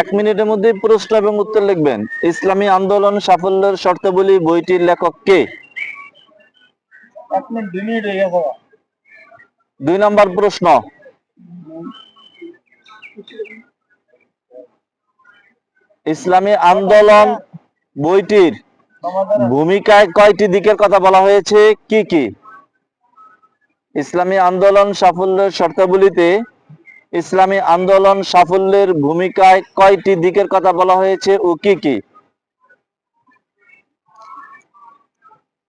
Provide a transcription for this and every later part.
এক মিনিটের মধ্যে প্রশ্ন এবং উত্তর লিখবেন। ইসলামী আন্দোলন সাফল্যের শর্তাবলী বইটির লেখক কে? দুই নম্বর প্রশ্ন। ইসলামী আন্দোলন বইটির ভূমিকায় কয়টি দিকের কথা বলা হয়েছে? কি কি? ইসলামী আন্দোলন সাফল্যের শর্তাবলীতে ইসলামী আন্দোলন সাফল্যের ভূমিকায় কয়টি দিকের কথা বলা হয়েছে ও কি কি?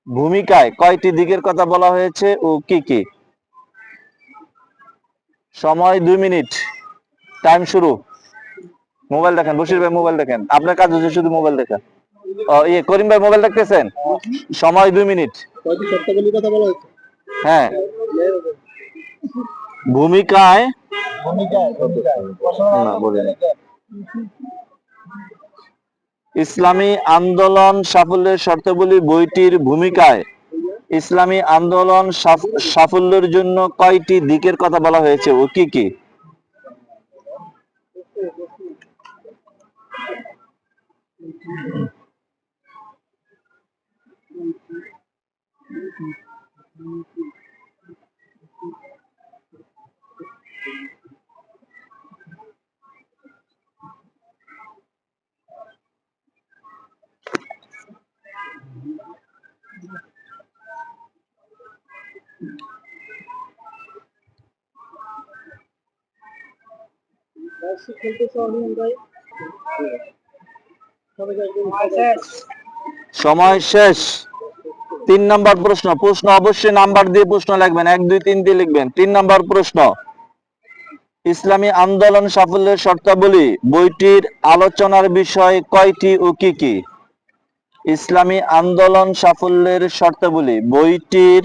ভূমিকায় কয়টি দিকের কথা বলা হয়েছে ও কি কি? সময় দুই মিনিট। টাইম শুরু। মোবাইল দেখেন বসির ভাই মোবাইল দেখেন। আপনার কাজ হচ্ছে শুধু মোবাইল দেখা। ও ইয়ে করিম ভাই মোবাইল দেখতেছেন? সময় দুই মিনিট। কথা বলা হয়েছে? হ্যাঁ। ভূমিকায় ইসলামী আন্দোলন সাফল্যের শর্তাবলী বইটির ভূমিকায় ইসলামী আন্দোলন সাফ- সাফল্যের জন্য কয়টি দিকের কথা বলা হয়েছে ও কি কি? সময় শেষ। তিন নম্বর প্রশ্ন। প্রশ্ন অবশ্যই নাম্বার দিয়ে প্রশ্ন লিখবেন। এক, দুই, তিন দিয়ে লিখবেন। তিন নম্বর প্রশ্ন। ইসলামী আন্দোলন সাফল্যের শর্তাবলী। বইটির আলোচনার বিষয় কয়টি ও কি কি? ইসলামী আন্দোলন সাফল্যের শর্তাবলী। বইটির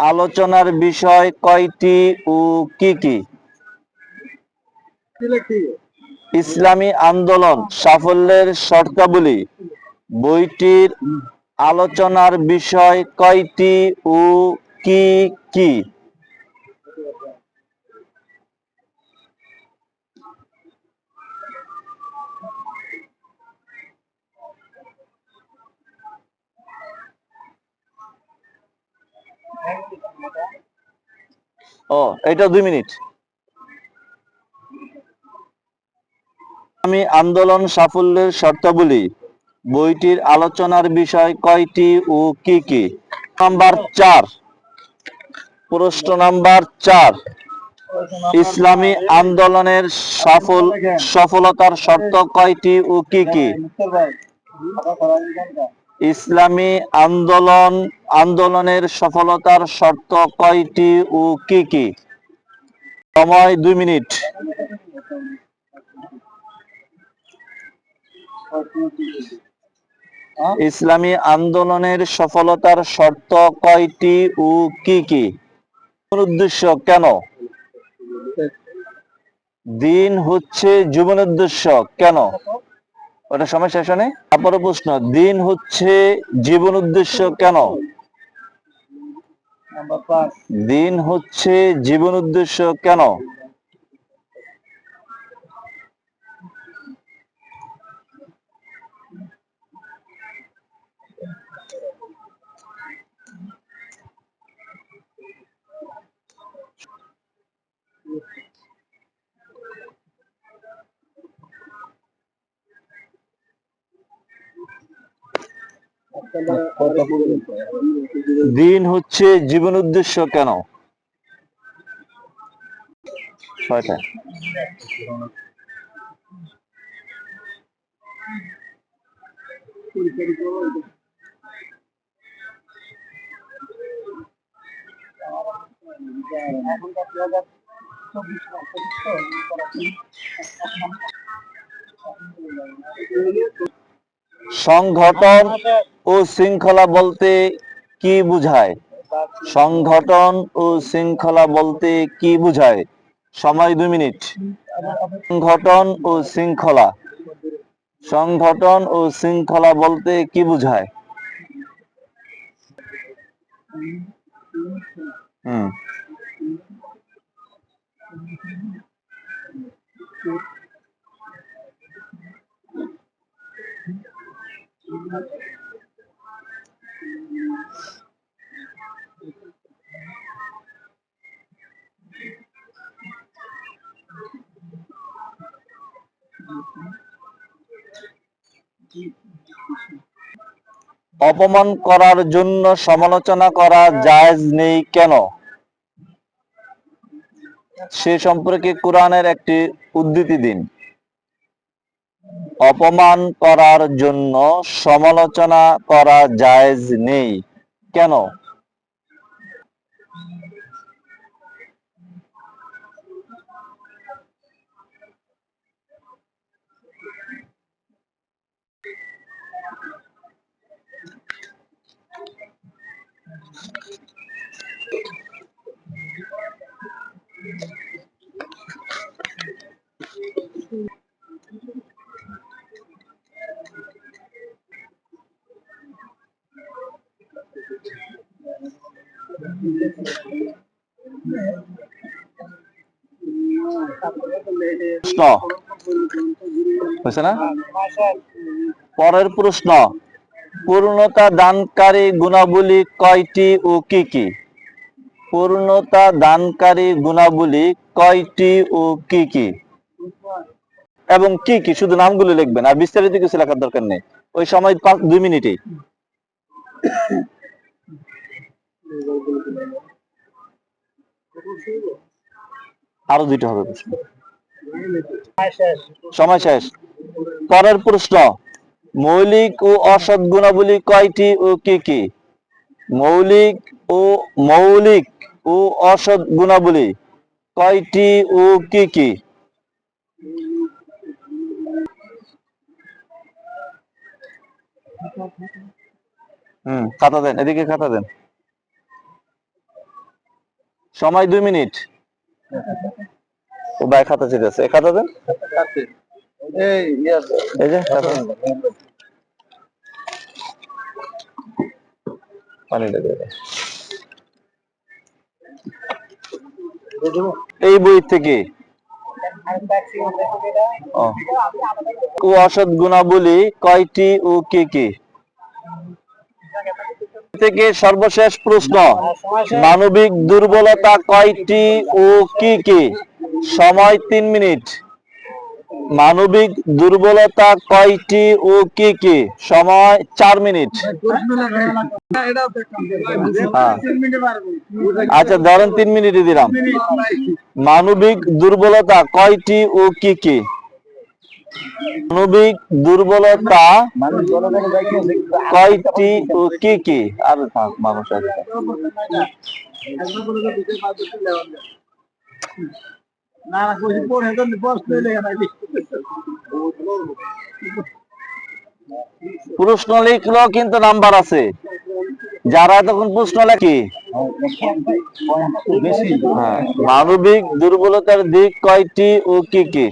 আলোচনার বিষয় কয়টি ও কি কি? ইসলামী আন্দোলন সাফল্যের শর্তাবলী। বইটির আলোচনার বিষয় কয়টি ও কি কি? ও, এটা দুই মিনিট। আমি আন্দোলন সাফল্যের শর্তাবলী। বইটির আলোচনার বিষয় কয়টি ও কি কি? নাম্বার চার। প্রশ্ন নাম্বার চার। ইসলামী আন্দোলনের সফল সফলতার শর্ত কয়টি ও কি কি? ইসলামী আন্দোলন আন্দোলনের সফলতার শর্ত কয়টি ও কি কি? সময় দুই মিনিট। ইসলামী আন্দোলনের সফলতার শর্ত কয়টি ও কি কি? উদ্দেশ্য কেন? দিন হচ্ছে জীবন উদ্দেশ্য কেন? ওটা সময় শেষ তারপরে প্রশ্ন, দিন হচ্ছে জীবন উদ্দেশ্য কেন? দিন হচ্ছে জীবন উদ্দেশ্য কেন? দিন হচ্ছে জীবন উদ্দেশ্য কেন? সংগঠন ও শৃঙ্খলা বলতে কি বুঝায়? সংগঠন ও শৃঙ্খলা বলতে কি বুঝায়? সময় দুই মিনিট। সংগঠন ও শৃঙ্খলা। সংগঠন ও শৃঙ্খলা বলতে কি বুঝায়? হুম। অপমান করার জন্য সমালোচনা করা জায়েজ নেই কেন? সে সম্পর্কে কোরআনের একটি উদ্ধৃতি দিন। অপমান করার জন্য সমালোচনা করা জায়েজ নেই। কেন হয়েছে না? পরের প্রশ্ন। পূর্ণতা দানকারী গুণাবলী কয়টি ও কি কি? পূর্ণতা দানকারী গুণাবলী কয়টি ও কি কি? এবং কি কি? শুধু নামগুলো লিখবেন, আর বিস্তারিত কিছু লেখার দরকার নেই। ওই সময় দুই মিনিটেই। আরও দুইটা হবে সময় শেষ। পরের প্রশ্ন, মৌলিক ও অসৎ গুণাবলী কয়টি ও কি কি? মৌলিক ও মৌলিক ও অসৎ গুণাবলী কয়টি ও কি কি? হুম, খাতা দেন, এদিকে খাতা দেন। সময় দুই মিনিট। ও ভাই খাতা চেয়ে আছে খাতা দেন। এই বই থেকে। ও। অসৎ গুণাবলী কয়টি ও কি কি? থেকে সর্বশেষ প্রশ্ন, মানবিক দুর্বলতা কয়টি ও কি কি? সময় তিন মিনিট। মানবিক দুর্বলতা কয়টি ও কি কি? সময় চার মিনিট। হ্যাঁ। আচ্ছা ধরেন তিন মিনিটে দিলাম। মানবিক দুর্বলতা কয়টি ও কি কি? মানবিক দুর্বলতা কয়টি ও কি কি? আর মানুষ আছে। প্রশ্ন লেখা নাই প্রশ্ন লিখলেও কিন্তু নাম্বার আছে। যারা তখন প্রশ্ন লেখি হ্যাঁ মানবিক দুর্বলতার দিক কয়টি ও কি কি?